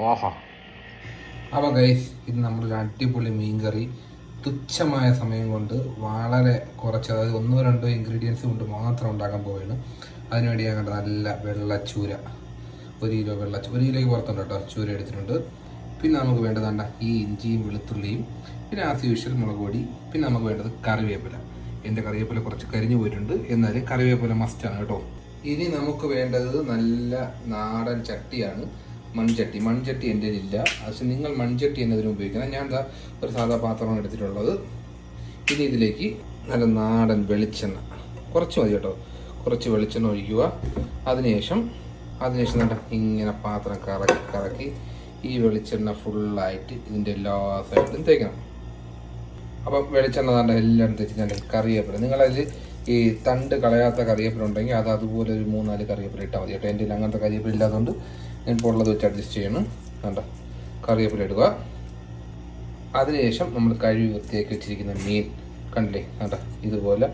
ഓഹോ. അപ്പോൾ ഗൈസ് ഇത് നമ്മളൊരു അടിപൊളി മീൻകറി തുച്ഛമായ സമയം കൊണ്ട് വളരെ കുറച്ച് അതായത് ഒന്നോ രണ്ടോ ഇൻഗ്രീഡിയൻസ് കൊണ്ട് മാത്രം ഉണ്ടാക്കാൻ പോവുകയാണ്. അതിനുവേണ്ടി ഞാൻ കണ്ട നല്ല വെള്ളച്ചൂര. ഒരു കിലോ വെള്ളച്ച ഒരു കിലോയ്ക്ക് പുറത്തുണ്ട് കേട്ടോ. ചൂര എടുത്തിട്ടുണ്ട്. പിന്നെ നമുക്ക് വേണ്ടത് ഈ ഇഞ്ചിയും വെളുത്തുള്ളിയും പിന്നെ ആസ് യൂഷ്വൽ മുളക് പൊടി പിന്നെ നമുക്ക് വേണ്ടത് കറിവേപ്പില. എന്റെ കറിവേപ്പില കുറച്ച് കരിഞ്ഞു പോയിട്ടുണ്ട്. എന്നാലും കറിവേപ്പില മസ്റ്റാണ് കേട്ടോ. ഇനി നമുക്ക് വേണ്ടത് നല്ല നാടൻ ചട്ടിയാണ്. മൺചട്ടി. മൺചട്ടി എന്റെ ഇല്ല പക്ഷെ നിങ്ങൾ മൺചട്ടി എന്നതിന് ഉപയോഗിക്കണം. ഞാൻ എന്താ ഒരു സാധാ പാത്രമാണ് എടുത്തിട്ടുള്ളത്. ഇനി ഇതിലേക്ക് നല്ല നാടൻ വെളിച്ചെണ്ണ. കുറച്ച് മതി കേട്ടോ. കുറച്ച് വെളിച്ചെണ്ണ ഒഴിക്കുക. അതിനുശേഷം അതിനുശേഷം നല്ല ഇങ്ങനെ പാത്രം കറക്കി കറക്കി ഈ വെളിച്ചെണ്ണ ഫുള്ളായിട്ട് ഇതിന്റെ എല്ലാ സൈഡിലും തേക്കണം. അപ്പം വെളിച്ചെണ്ണ നല്ല എല്ലാം തെറ്റി നല്ല കറിയപ്പെടും നിങ്ങളതിൽ ഈ തണ്ട് കളയാത്ത കറിവേപ്പില ഉണ്ടെങ്കിൽ അത് അതുപോലെ ഒരു മൂന്നാൽ കറിവേപ്പില ഇട്ടാൽ മതി കേട്ടോ. എന്റെ അങ്ങനത്തെ കറിവേപ്പില ഇല്ലാത്തതുകൊണ്ട് ഞാനിപ്പോൾ ഉള്ളത് വെച്ച് അഡ്ജസ്റ്റ് ചെയ്യണം. വേണ്ട കറിവേപ്പില ഇടുക. അതിനുശേഷം നമ്മൾ കഴുകി വൃത്തിയാക്കി വെച്ചിരിക്കുന്ന മീൻ കണ്ടില്ലേ? വേണ്ട ഇതുപോലെ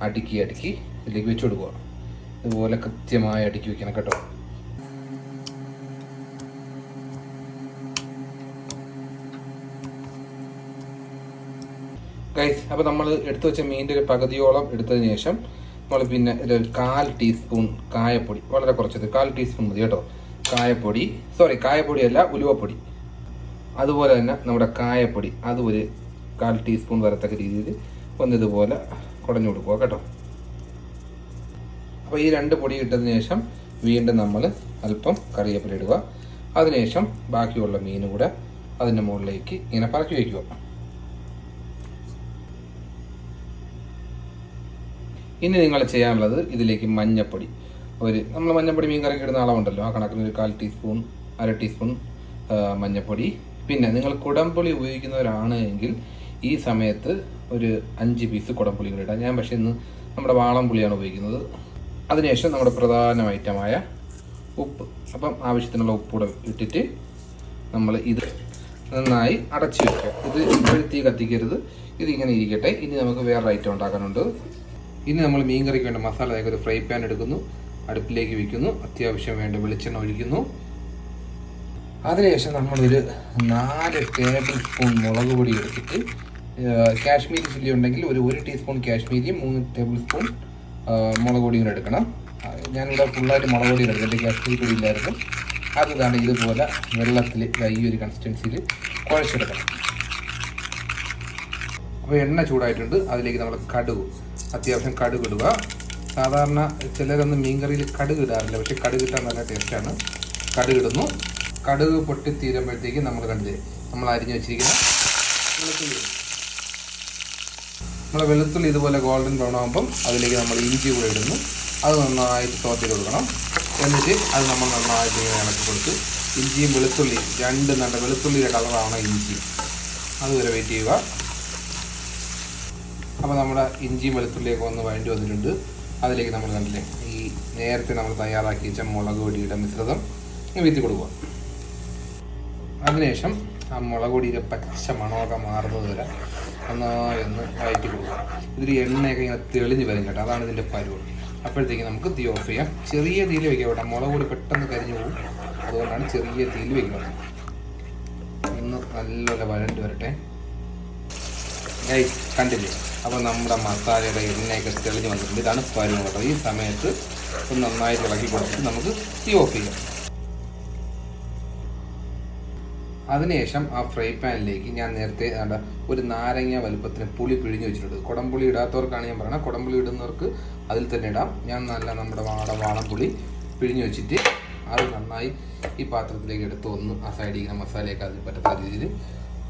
അടുക്കി അടുക്കി ഇതിലേക്ക് വെച്ച് കൊടുക്കുക. ഇതുപോലെ കൃത്യമായി അടുക്കി വെക്കണം കേട്ടോ. ഗൈസ് അപ്പോൾ നമ്മൾ എടുത്തു വെച്ച മീനിന്റെ ഒരു പകുതിയോളം എടുത്തതിന് ശേഷം നമ്മൾ പിന്നെ ഒരു കാൽ ടീസ്പൂൺ കായപ്പൊടി വളരെ കുറച്ചത് കാൽ ടീസ്പൂൺ മതി കേട്ടോ. കായപ്പൊടി സോറി കായപ്പൊടിയല്ല ഉലുവപ്പൊടി. അതുപോലെ തന്നെ നമ്മുടെ കായപ്പൊടി അത് ഒരു കാൽ ടീസ്പൂൺ വരത്തക്ക രീതിയിൽ ഒന്ന് ഇതുപോലെ കുടഞ്ഞു കൊടുക്കുക കേട്ടോ. അപ്പോൾ ഈ രണ്ട് പൊടി ഇട്ടതിന് ശേഷം വീണ്ടും നമ്മൾ അല്പം കറിവേപ്പില ഇടുക. അതിനുശേഷം ബാക്കിയുള്ള മീനും കൂടെ അതിന്റെ മുകളിലേക്ക് ഇങ്ങനെ പറക്കി വയ്ക്കുക ഇനി നിങ്ങൾ ചെയ്യാനുള്ളത് ഇതിലേക്ക് മഞ്ഞപ്പൊടി. ഒരു നമ്മൾ മഞ്ഞപ്പൊടി മീൻ കറിക്ക് ഇടുന്ന അളവുണ്ടല്ലോ. ആ കണക്കിന് ഒരു കാൽ ടീസ്പൂൺ അര ടീസ്പൂൺ മഞ്ഞപ്പൊടി. പിന്നെ നിങ്ങൾ കുടംപുളി ഉപയോഗിക്കുന്നവരാണ് എങ്കിൽ ഈ സമയത്ത് ഒരു അഞ്ച് പീസ് കുടംപുളി കൂടി ഇടാം. ഞാൻ പക്ഷേ ഇന്ന് നമ്മുടെ വാളം പുളിയാണ് ഉപയോഗിക്കുന്നത്. അതിനുശേഷം നമ്മുടെ പ്രധാന ഐറ്റമായ ഉപ്പ്. അപ്പം ആവശ്യത്തിനുള്ള ഉപ്പ് കൂടെ ഇട്ടിട്ട് നമ്മൾ ഇത് നന്നായി അടച്ചു വെക്കുക. ഇത് ഇപ്പോഴും തീ കത്തിക്കരുത്. ഇതിങ്ങനെ ഇരിക്കട്ടെ. ഇനി നമുക്ക് വേറെ ഐറ്റം ഉണ്ടാക്കാനുണ്ട്. ഇനി നമ്മൾ മീൻ കറിക്ക് വേണ്ട മസാല അതായത് ഒരു ഫ്രൈ പാൻ എടുക്കുന്നു. അടുപ്പിലേക്ക് വെക്കുന്നു. അത്യാവശ്യം വേണ്ട വെളിച്ചെണ്ണ ഒഴിക്കുന്നു. അതിനുശേഷം നമ്മളൊരു നാല് ടേബിൾ സ്പൂൺ മുളക് പൊടി എടുത്തിട്ട് കാശ്മീരി ചില്ലി ഉണ്ടെങ്കിൽ ഒരു ഒരു ടീസ്പൂൺ കാശ്മീരിയും മൂന്ന് ടേബിൾ സ്പൂൺ മുളക് പൊടിയും കൂടെ എടുക്കണം. ഞാനിവിടെ ഫുള്ളായിട്ട് മുളക് പൊടി എന്റെ കാശ്മീരി പൊടി ഇല്ലായിരുന്നു. അത് ഇതുപോലെ വെള്ളത്തിൽ ഈ ഒരു കൺസിസ്റ്റൻസിയിൽ കുഴച്ചെടുക്കണം. അപ്പോൾ എണ്ണ ചൂടായിട്ടുണ്ട്. അതിലേക്ക് നമ്മൾ കടുക് അത്യാവശ്യം കടുക് ഇടുക. സാധാരണ ചിലരൊന്നും മീൻകറിയിൽ കടുക് ഇടാറില്ല. പക്ഷേ കടുക് ഇട്ടാൽ നല്ല ടേസ്റ്റാണ് കടുക് ഇടുന്നു. കടുക് പൊട്ടി തീരുമ്പോഴത്തേക്ക് നമ്മൾ കണ്ടില്ലേ നമ്മൾ അരിഞ്ഞു വെച്ചിരിക്കുന്ന വെളുത്തുള്ളി നമ്മളെ വെളുത്തുള്ളി ഇതുപോലെ ഗോൾഡൻ ബ്രൗൺ ആകുമ്പം അതിലേക്ക് നമ്മൾ ഇഞ്ചി കൂടെ ഇടുന്നു. അത് നന്നായിട്ട് തോത്തി കൊടുക്കണം. എന്നിട്ട് അത് നമ്മൾ നന്നായിട്ട് ഇങ്ങനെ ഇളക്കി കൊടുത്ത്. ഇഞ്ചിയും വെളുത്തുള്ളി രണ്ട് നല്ല വെളുത്തുള്ളിയുടെ കളറാണ് ഇഞ്ചി. അതുവരെ വെയിറ്റ് ചെയ്യുക. അപ്പോൾ നമ്മുടെ ഇഞ്ചി വെളുത്തുള്ളിയൊക്കെ ഒന്ന് വഴണ്ടി വന്നിട്ടുണ്ട്. അതിലേക്ക് നമ്മൾ കണ്ടില്ലേ ഈ നേരത്തെ നമ്മൾ തയ്യാറാക്കി വെച്ച മുളക് പൊടിയുടെ മിശ്രിതം വീത്തി കൊടുക്കുക. അതിനുശേഷം ആ മുളക് പൊടിയുടെ പച്ച മണമൊക്കെ മാറുന്നത് വരെ നന്നായി ഒന്ന് വഴറ്റി കൊടുക്കുക. ഇതിൽ എണ്ണയൊക്കെ ഇങ്ങനെ തെളിഞ്ഞ് വരും കേട്ടോ അതാണ് ഇതിന്റെ പരുവ്. അപ്പോഴത്തേക്ക് നമുക്ക് തീ ഓഫ് ചെയ്യാം. ചെറിയ തീയിൽ വെക്കാം കേട്ടോ മുളക് പൊടി പെട്ടെന്ന് കരിഞ്ഞു പോകും. അതുകൊണ്ടാണ് ചെറിയ തീയിൽ വെക്കുന്നത് ഒന്ന് നല്ലപോലെ വരണ്ടി വരട്ടെ. കണ്ടില്ലേ? അപ്പോൾ നമ്മുടെ മസാലയുടെ എണ്ണയൊക്കെ തെളിഞ്ഞ് വന്നിട്ടുണ്ട്. ഇതാണ് കേട്ടോ ഈ സമയത്ത് ഒന്ന് നന്നായിട്ട് ഇളക്കി കൊടുത്തിട്ട് നമുക്ക് തീ ഓഫ് ചെയ്യാം. അതിനുശേഷം ആ ഫ്രൈ പാനിലേക്ക് ഞാൻ നേരത്തെ ഒരു നാരങ്ങ വലുപ്പത്തിന് പുളി പിഴിഞ്ഞ് വെച്ചിട്ടുണ്ട്. കുടംപുളി ഇടാത്തവർക്കാണ് ഞാൻ പറയുന്നത് കുടംപുളി ഇടുന്നവർക്ക് അതിൽ തന്നെ ഇടാം. ഞാൻ നല്ല നമ്മുടെ വാട വാളംപുളി പിഴിഞ്ഞ് വെച്ചിട്ട് അത് നന്നായി ഈ പാത്രത്തിലേക്ക് എടുത്ത് ഒന്ന് ആ സൈഡിൽ ഇങ്ങനെ മസാലയൊക്കെ അതിൽ പറ്റാത്ത രീതിയിൽ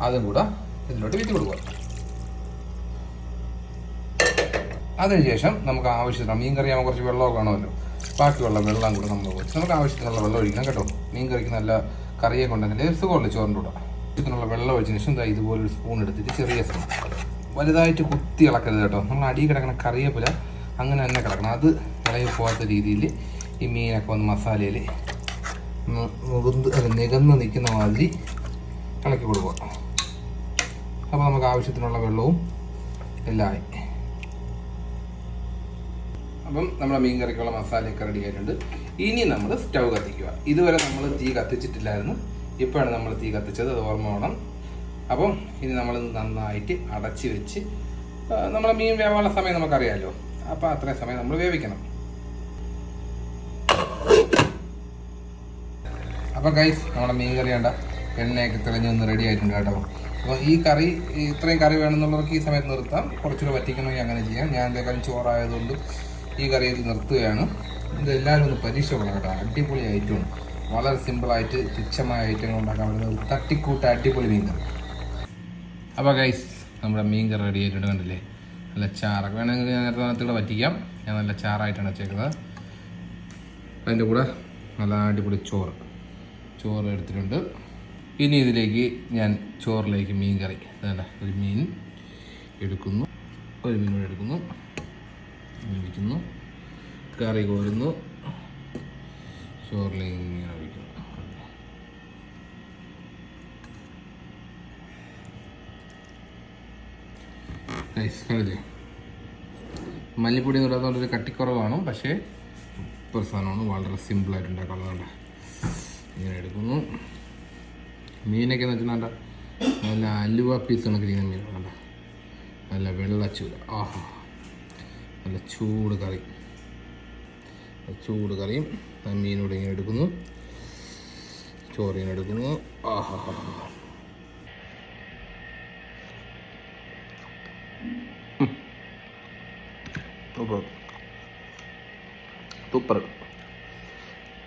അതും കൂടെ ഇതിലോട്ട് വിറ്റ് കൊടുക്കുക. അതിനുശേഷം നമുക്ക് ആവശ്യത്തിന് മീൻ കറി ആകുമ്പോൾ കുറച്ച് വെള്ളമൊക്കെ വേണമല്ലോ. ബാക്കിയുള്ള വെള്ളം കൂടെ നമ്മൾ ഒഴിച്ച് നമുക്ക് ആവശ്യത്തിനുള്ള വെള്ളം ഒഴിക്കണം കേട്ടോ. മീൻ കറിക്ക് നല്ല കറിയെ കൊണ്ടെങ്കിൽ സുഖമുള്ള ചോറിന്റെ കൂടെ. ആവശ്യത്തിനുള്ള വെള്ളം ഒഴിച്ചതിന് ശേഷം ഇതാ ഇതുപോലെ ഒരു സ്പൂൺ എടുത്തിട്ട് ചെറിയ സ്പൂൺ വലുതായിട്ട് കുത്തി ഇളക്കരുത് കേട്ടോ. നമ്മൾ അടി കിടക്കുന്ന കറിയേപ്പില അങ്ങനെ തന്നെ കിടക്കണം. അത് ഇളകി പോകാത്ത രീതിയിൽ ഈ മീനൊക്കെ വന്ന് മസാലയിൽ മുകുന്ത് നികന്ന് നിൽക്കുന്ന മാതിരി ഇളക്കി കൊടുക്കുക. അപ്പോൾ നമുക്ക് ആവശ്യത്തിനുള്ള വെള്ളവും എല്ലാം ആയി. അപ്പം നമ്മുടെ മീൻ കറിക്കുള്ള മസാലയൊക്കെ റെഡി ആയിട്ടുണ്ട്. ഇനി നമ്മൾ സ്റ്റൗ കത്തിക്കുക. ഇതുവരെ നമ്മൾ തീ കത്തിച്ചിട്ടില്ലായിരുന്നു. ഇപ്പോഴാണ് നമ്മൾ തീ കത്തിച്ചത്. അത് ഓർമ്മ വേണം. അപ്പം ഇനി നമ്മൾ നന്നായിട്ട് അടച്ച് വെച്ച് നമ്മുടെ മീൻ വേവാനുള്ള സമയം നമുക്കറിയാമല്ലോ അപ്പോൾ അത്രയും സമയം നമ്മൾ വേവിക്കണം. അപ്പോൾ ഗൈസ് നമ്മുടെ മീൻ കറി വേണ്ട എണ്ണയൊക്കെ തെളിഞ്ഞ് ഒന്ന് റെഡി ആയിട്ടുണ്ട് കേട്ടോ. അപ്പോൾ ഈ കറി ഇത്രയും കറി വേണമെന്നുള്ളവർക്ക് ഈ സമയത്ത് നിർത്താം. കുറച്ചുകൂടെ വറ്റിക്കണമെങ്കിൽ അങ്ങനെ ചെയ്യാം. ഞാൻ എന്തെങ്കിലും ചോറായതുകൊണ്ട് ഈ കറിയിൽ നിർത്തുകയാണ്. ഇതെല്ലാവരും ഒന്ന് പരീക്ഷപ്പെടണം കേട്ടോ. അടിപൊളി ഐറ്റമാണ് വളരെ സിമ്പിളായിട്ട് തുച്ഛമായ ഐറ്റങ്ങൾ ഉണ്ടാക്കാൻ പറ്റുന്ന ഒരു തട്ടിക്കൂട്ട അടിപൊളി മീൻ കറി. അപ്പോൾ ഗൈസ് നമ്മുടെ മീൻ കറി റെഡി ആയിട്ടുണ്ട് കണ്ടില്ലേ? നല്ല ചാറൊക്കെ വേണമെങ്കിൽ ഞാൻ നേരത്തെ നേരത്തെ പറ്റിക്കാം ഞാൻ നല്ല ചാറായിട്ടാണ് വെച്ചേക്കുന്നത്. അതിന്റെ കൂടെ നല്ല അടിപൊളി ചോറ്. ചോറ് എടുത്തിട്ടുണ്ട്. ഇനി ഇതിലേക്ക് ഞാൻ ചോറിലേക്ക് മീൻ കറി. അതല്ല ഒരു മീൻ എടുക്കുന്നു. ഒരു മീൻ കൂടെ എടുക്കുന്നു. ഒഴിക്കുന്നു കറി കോരുന്നു. ചോറിലേക്ക് ഇങ്ങനെ ഒഴിക്കുന്നു മല്ലിപ്പൊടി എന്ന് പറയുന്നത് ഒരു കട്ടിക്കുറവാണ്. പക്ഷേ സൂപ്പർ സാധനമാണ് വളരെ സിമ്പിളായിട്ട് ഉണ്ടാക്കാനുള്ളതാണ് ഇങ്ങനെ എടുക്കുന്നു. മീനൊക്കെ എന്ന് വെച്ചാൽ നല്ല അലുവ പീസ് കണക്കിരിക്കുന്ന മീനാണ് നല്ല വെള്ളച്ചൂര. ആഹാ. നല്ല ചൂട് കറി. ചൂട് കറിയും മീനോട് ഇങ്ങനെ എടുക്കുന്നു. ചോറിനെ എടുക്കുന്നു. ആഹാ സൂപ്പർ.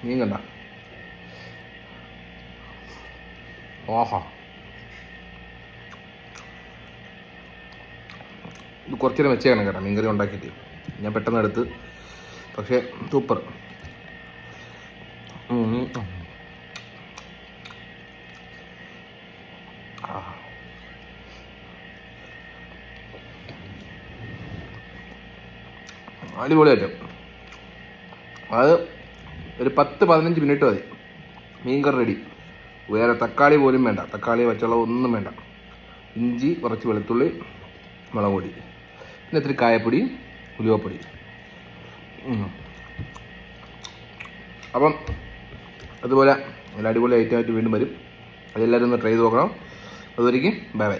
മീൻ കണ്ട. ഓഹാ ഇത് കുറച്ച് നേരം വെച്ചേക്കണം കേട്ടോ. മീൻകറി ഉണ്ടാക്കിയിട്ട്. ഞാൻ പെട്ടെന്ന് എടുത്ത്. പക്ഷേ സൂപ്പർ. അടിപൊളിയായിട്ടും. അത് ഒരു പത്ത് പതിനഞ്ച് മിനിറ്റ് മതി. മീൻകറി റെഡി വേറെ തക്കാളി പോലും വേണ്ട. തക്കാളി വെച്ചുള്ള ഒന്നും വേണ്ട. ഇഞ്ചി കുറച്ച് വെളുത്തുള്ളി മുളക് പൊടി. പിന്നെ ഇത്തിരി കായപ്പൊടി ഉലുവപ്പൊടിയും അപ്പം അതുപോലെ നല്ല അടിപൊളി ഐറ്റമായിട്ട് വീണ്ടും വരും. അതെല്ലാവരും ഒന്ന് ട്രൈ ചെയ്ത് നോക്കണം. അതുവരേക്കും ബൈ ബൈ